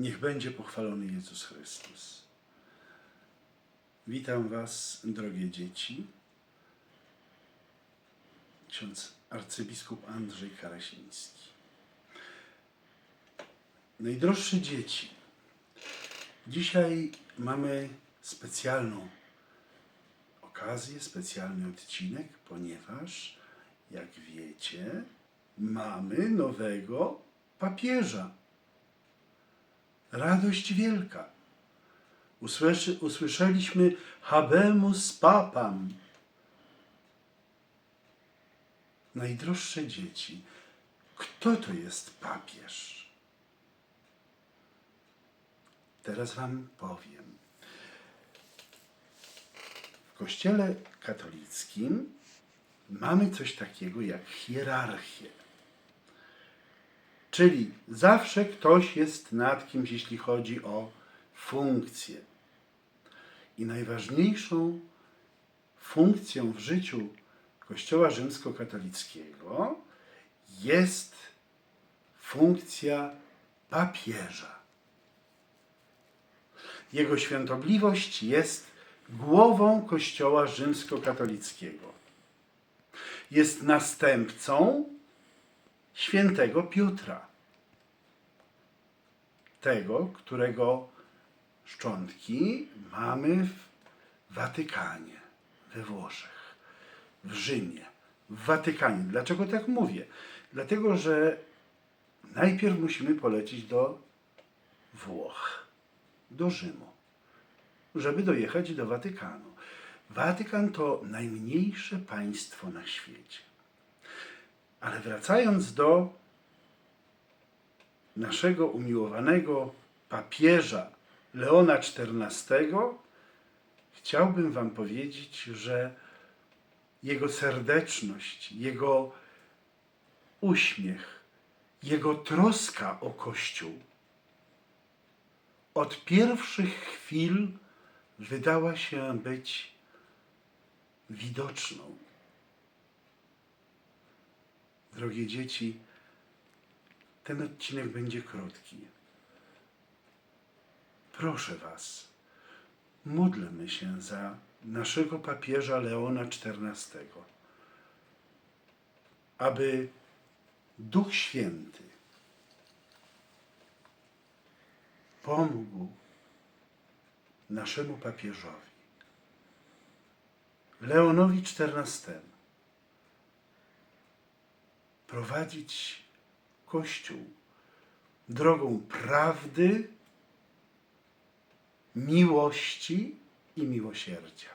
Niech będzie pochwalony Jezus Chrystus. Witam Was, drogie dzieci. Ksiądz arcybiskup Andrzej Karasiński. Najdroższe dzieci, dzisiaj mamy specjalną okazję, specjalny odcinek, ponieważ, jak wiecie, mamy nowego papieża. Radość wielka. Usłyszy, usłyszeliśmy habemus papam. Najdroższe dzieci. Kto to jest papież? Teraz Wam powiem. W Kościele katolickim mamy coś takiego jak hierarchię. Czyli zawsze ktoś jest nad kimś, jeśli chodzi o funkcję. I najważniejszą funkcją w życiu Kościoła rzymskokatolickiego jest funkcja papieża. Jego świątobliwość jest głową Kościoła rzymskokatolickiego. Jest następcą świętego Piotra, tego, którego szczątki mamy w Watykanie, we Włoszech, w Rzymie, w Watykanie. Dlaczego tak mówię? Dlatego, że najpierw musimy polecieć do Włoch, do Rzymu, żeby dojechać do Watykanu. Watykan to najmniejsze państwo na świecie. Ale wracając do naszego umiłowanego papieża Leona XIV, chciałbym Wam powiedzieć, że jego serdeczność, jego uśmiech, jego troska o Kościół od pierwszych chwil wydała się być widoczną. Drogie dzieci, ten odcinek będzie krótki. Proszę Was, módlmy się za naszego papieża Leona XIV, aby Duch Święty pomógł naszemu papieżowi, Leonowi XIV, prowadzić Kościół drogą prawdy, miłości i miłosierdzia.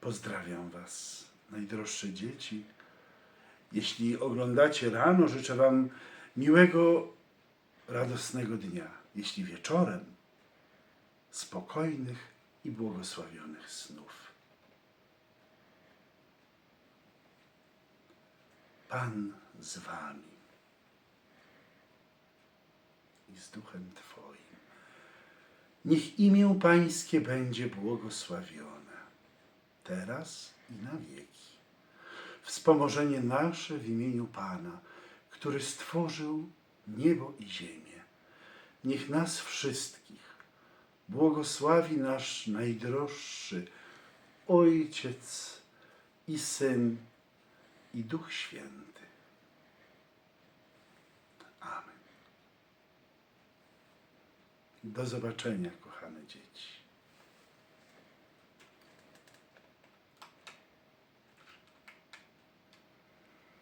Pozdrawiam Was, najdroższe dzieci. Jeśli oglądacie rano, życzę Wam miłego, radosnego dnia. Jeśli wieczorem, spokojnych i błogosławionych snów. Pan z Wami i z Duchem Twoim. Niech imię Pańskie będzie błogosławione, teraz i na wieki. Wspomożenie nasze w imieniu Pana, który stworzył niebo i ziemię. Niech nas wszystkich błogosławi nasz najdroższy Ojciec i Syn i Duch Święty. Amen. Do zobaczenia, kochane dzieci.